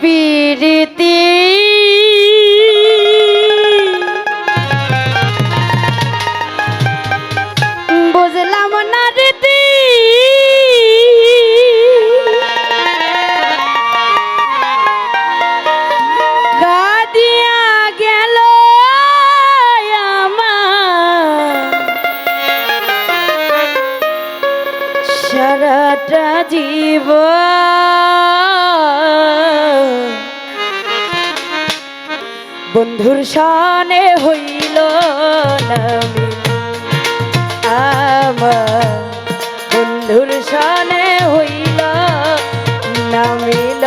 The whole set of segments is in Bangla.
পীড়িতি বুঝলাম না রীতি। সারাটা জীবন বন্ধুর সানে হইল আমার বন্ধুর হইল নামিল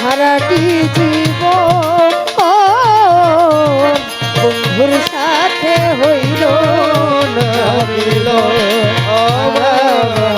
সারাটি মিল অভাব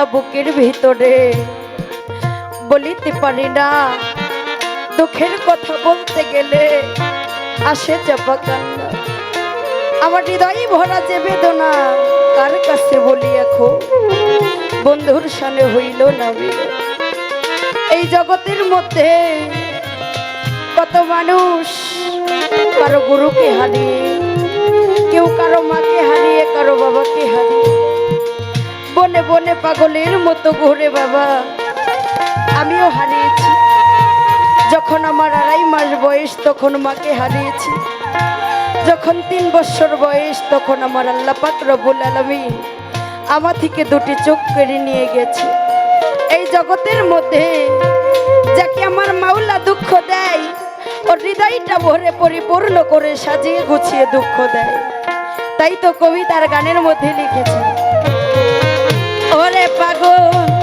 জ্বালা বুকের ভিতরে। বলিতে পারি না, দুঃখের কথা বলতে গেলে আসে চাপা কান্না। আমার হৃদয় ভরা যে বেদনা কার কাছে বলি এখন বন্ধুর সানে হইল না এই জগতের মধ্যে কত মানুষ, কারও গুরুকে হারিয়ে, কেউ কারও মাকে হারিয়ে, কারও বাবাকে হারিয়ে। বনে বনে পাগলের মতো ঘুরে বাবা। আমিও হারিয়েছি। যখন আমার আড়াই মাস বয়স, তখন মাকে হারিয়েছি। যখন তিন বছর বয়স, তখন আমার আল্লাহ পাক রব্বুল আলমিন আমার থেকে দুটি চোখ কেড়ে নিয়ে গেছে। এই জগতের মধ্যে যাকে আমার মাওলা দুঃখ দেয়, ওর হৃদয়টা ভরে পরিপূর্ণ করে সাজিয়ে গুছিয়ে দুঃখ দেয়। তাই তো কবি তার গানের মধ্যে লিখেছে পাগল।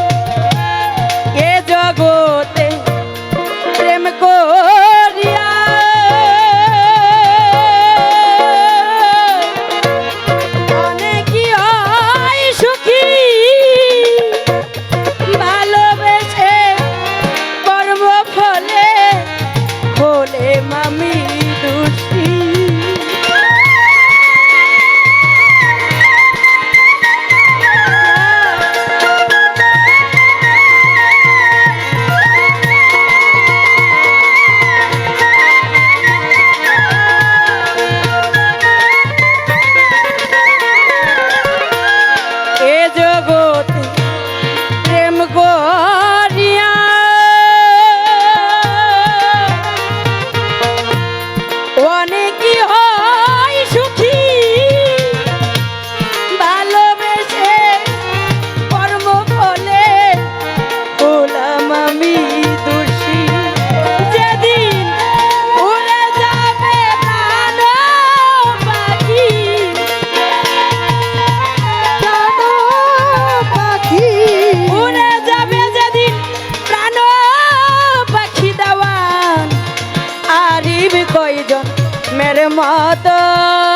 Tito.